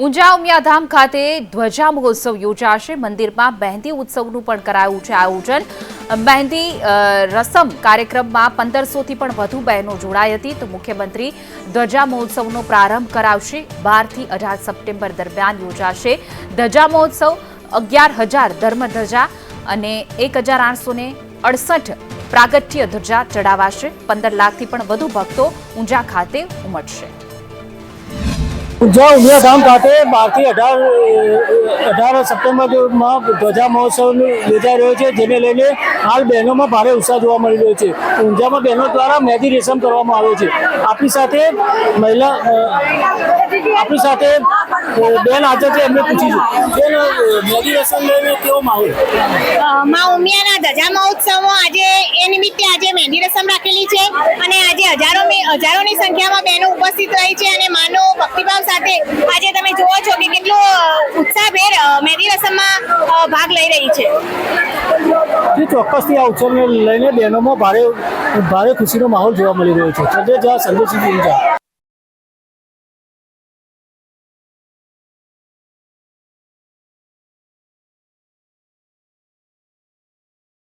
ઊંઝા ઉમિયાધામ ખાતે ધ્વજા મહોત્સવ યોજાશે. મંદિરમાં મહેંદી ઉત્સવનું પણ કરાયું છે આયોજન. મહેંદી રસમ કાર્યક્રમમાં પંદરસોથી પણ વધુ બહેનો જોડાઈ હતી. તો મુખ્યમંત્રી ધ્વજા મહોત્સવનો પ્રારંભ કરાવશે. બારથી અઢાર સપ્ટેમ્બર દરમિયાન યોજાશે ધ્વજા મહોત્સવ. અગિયાર હજાર ધર્મધ્વજા અને એક હજાર આઠસો અડસઠ પ્રાગટ્ય ધ્વજા ચડાવાશે. પંદર લાખથી પણ વધુ ભક્તો ઊંઝા ખાતે ઉમટશે. ઊંઝા ઉમિયા ધામ ખાતે બારથી અઢાર અઢાર સપ્ટેમ્બરમાં ધ્વજા મહોત્સવ યોજાઈ રહ્યો છે, જેને લઈને હાલ બહેનોમાં ભારે ઉત્સાહ જોવા મળી રહ્યો છે. ઊંઝામાં બહેનો દ્વારા મહેંદી રેશમ કરવામાં આવ્યો છે. આપણી સાથે મહિલા આપણી સાથે બેન હાજર છે, એમને પૂછીશું. બેન મહેંદી રેશમ લઈને કેવો માહોલ? મા ઉમિયાના ધજા મહોત્સવમાં આજે એ નિમિત્તે આજે મહેંદી રસમ રાખેલી છે અને આજે હજારો હજારોની સંખ્યામાં બહેનો ઉપસ્થિત રહી છે અને માનો ભક્તિભાવ લઈ રહી છે. જે, ચોક્કસથી આ ઉત્સવને લઈને બહેનોમાં ભારે ભારે ખુશીનો માહોલ જોવા મળી રહ્યો છે. સંદેશી ઊંઝા.